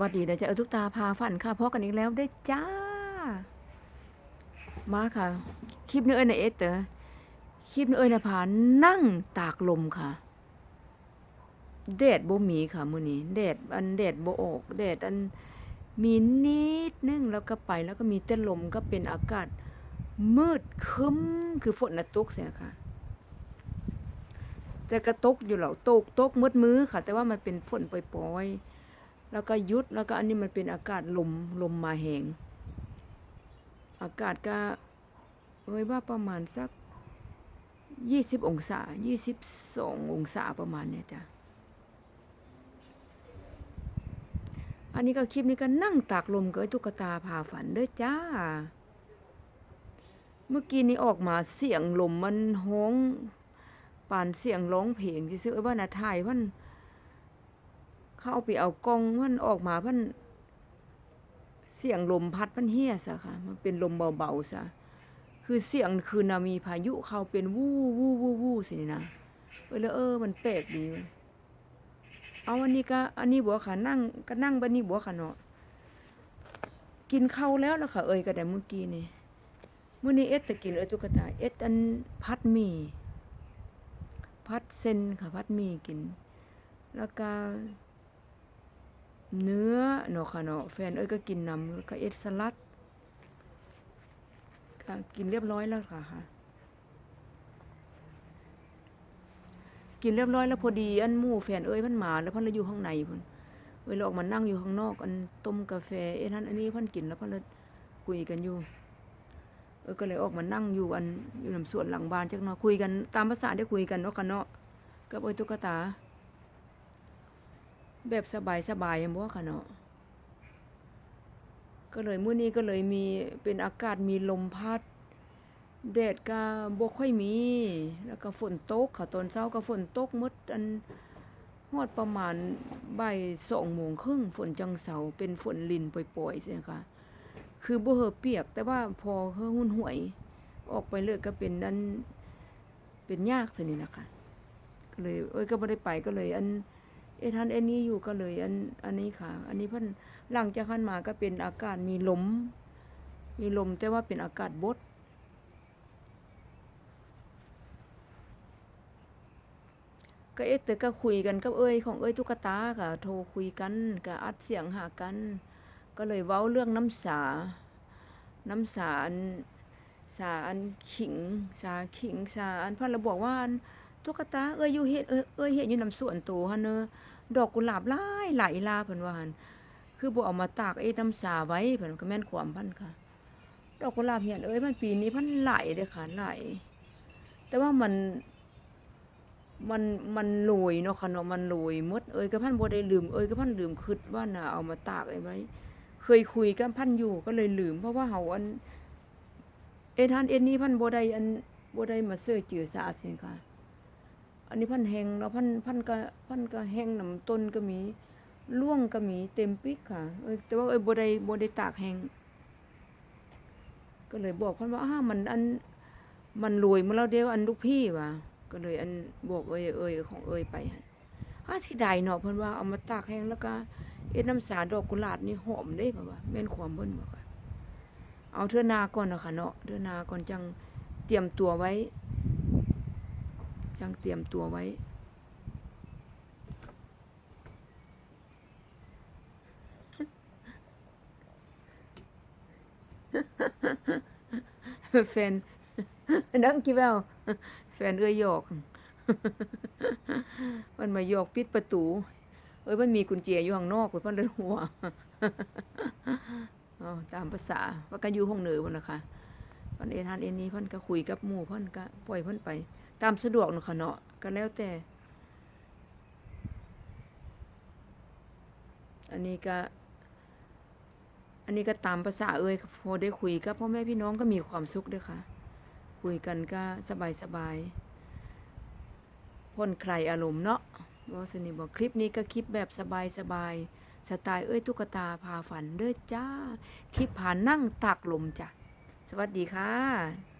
วัสดีเดี๋ยวจะเอาทุกตาพาฝันค่ะพอกันอีกแล้วได้จ้า มาค่ะ คลิปนี้เอ้ยนะเอสเตอร์คลิปนี้เอ้ยนะพานั่งตากลมค่ะแดดบ่มีค่ะมื้อนี้แดดอันแดดบ่ออกแดดอันมีนิดนึงแล้วก็ไปแล้วก็มีแต่ลมก็เป็นอากาศ มืดคึ้มคือฝนน่ะตกเสียค่ะแต่ก็ตกอยู่แล้วตกตกมืดมือค่ะ แต่ว่ามันเป็นฝนปล่อยๆ แล้วก็ยุดแล้วก็อันนี้มันเป็นอากาศลมลมมาแหง อากาศก็เอ้ยว่าประมาณสักยี่สิบองศายี่สิบสององศาประมาณเนี้ยจ้ะอันนี้ก็คลิปนี้ก็นั่งตากลมกับไอ้ตุ๊กตาพาฝันเด้อจ้า เมื่อกี้นี้ออกมาเสียงลมมันฮ้องปานเสียงร้องเพลงซื่อๆเอ้ว่าน่ะถ่ายเพิ่น เขาเอาไปเอากองมันออกมาพันเสียงลมพัดพันเฮียซะค่ะ มันเป็นลมเบาๆซะคือเสียงคือนามีพายุเข้าเป็นวู้วู้วู้วู้สินะเออแล้วเออ มันแปลกดีเอาอันนี้ก็อันนี้บัวค่ะนั่งก็นั่งบันนี้บัวค่ะเนาะกินข้าวแล้วแล้วค่ะ เอ้ยก็ได้เมื่อกี้นี่มื้อนี้เอ็ดแต่กินเอ้ยตุ๊กตาเอ็ดอันพัดมีพัดเส้นค่ะพัดมีกิน แล้วก็ เนื้อเนาะค่ะเนาะแฟนเอ้ยก็กินนำแล้วก็เอ็ดสลัดก็กินเรียบร้อยแล้วค่ะค่ะ กินเรียบร้อยแล้วพอดีอันหมู่แฟนเอ้ยพันมาแล้วพันเลยอยู่ข้างในพุ่นเอ้ยเราออกมานั่งอยู่ข้างนอก อันต้มกาแฟเอ็ดนั้นอันนี้พันกินแล้วพันเลยคุยกันอยู่ เออก็เลยออกมานั่งอยู่อันอยู่นำสวนหลังบ้านจักหน่อยคุยกันตามภาษาได้คุยกันเนาะค่ะเนาะกับเอ้ยตุ๊กตา แบบสบายสบายๆบ่ค่ะเนาะก็เลยมื้อนี้ก็เลยมีเป็นอากาศมีลมพัดแดดก็บ่ค่อยมี แล้วก็ฝนตกค่ะตอนเช้าก็ฝนตกหมดอันฮอดประมาณบ่าย2โมงครึ่งฝนจังเสาเป็นฝนลินปล่อยๆใช่ค่ะ คือบ่เฮอเปียก แต่ว่าพอเฮอหุ่นหวย ออกไปเลยก็เป็นนั้นเป็นยากซะนี่นะคะก็เลยเอ้ยก็บ่ได้ไปก็เลยอัน เอทันเอ็นนี้อยู่ก็เลยอันอันนี้ค่ะ อันนี้เพิ่นหลังจากขันมาก็เป็นอากาศมีลม มีลมแต่ว่าเป็นอากาศบดก็เอ็ดแต่ก็คุยกันกับเอ้ยของเอ้ยตุ๊กตาค่ะ โทรคุยกันก็อัดเสียงหากัน ก็เลยเว้าเรื่องน้ำสา น้ำสาอันสาอันขิง สาขิงสาอันเพิ่นเลยบอกว่าอัน ตุ๊กตาเอ้ยอยู่เฮ็ดเอ้ยเอ้ยเฮ็ดอยู่นำสวนโตหั่นเนอดอกกุหลาบหลายหลายลาเพิ่นว่าหั่นคือบ่เอามาตากไอ้น้ำสาไว้เพิ่นก็แม่นความพันค่ะ ดอกกุหลาบเหียนเอ้ยมันปีนี้พันหลายเด้อค่ะหลายแต่ว่ามันมันมันโรยเนาะค่ะเนาะมันโรยหมดเอ้ยก็พันบ่ได้ลืมเอ้ยก็พันลืมคิดว่าน่ะเอามาตากไอ้ไว้เคยคุยกับพันอยู่ก็เลยลืมเพราะว่าเฮาอันเอ็ดฮันเอ็ดนี้พันบ่ได้อันบ่ได้มาเสื้อจือสะอาดสิค่ะ อันนี้พันแหงแล้วพันพันก็พันก็แหงหน้ำต้นก็มีร่วงก็มีเต็มปิกค่ะเอ้ยแต่ว่าเอ้ยบ่ได้บ่ได้ตากแหงก็เลยบอกเพันว่าอ้ามันอันมันรวยมาแล้วเดียวอันลูกพี่ว่ะก็เลยอันบอกเอ้ยเอ้ยของเอ้ยไปหั่นอ้าสิได้เนาะเพิ่นว่าเอามาตากแห้งแล้วก็เอ็ดน้ำสาดอกกุหลาบนี่หอมเด้เพิ่นว่าแม่นความเพิ่นบอกว่าเอาเทื่อนาก่อนเนาะค่ะเนาะเทื่อนาก่อนจังเตรียมตัวไว้ ยังเตรียมตัวไว้ แฟนนักกี่แววแฟนเอ้ยหยอก มันมาหยอกปิดประตู เอ้ยมันมีกุญแจอยู่ข้างนอกเว้ยเพิ่นเลยหัวอ๋อตามภาษาว่ากันอยู่ห้องเหนือพุ่นะคะ พ่นเอ็นฮันเอ็นนี้เพิ่นก็คุยกับหมู่เพิ่นก็ปล่อยเพิ่นไป ตามสะดวกเนาะค่ะเนาะก็แล้วแต่ อันนี้ก็ อันนี้ก็ตามภาษาเอ่ยพอได้คุยกับพ่อแม่พี่น้องก็มีความสุขด้วยค่ะ คุยกันก็สบายสบายๆพ่นคลายอารมณ์เนาะว่าสนิบอกคลิปนี้ก็คลิปแบบสบายสบายๆสไตล์เอ้ยตุ๊กตาพาฝันเด้อจ้า คลิปผ่านนั่งตากลมจ้ะ สวัสดีค่ะ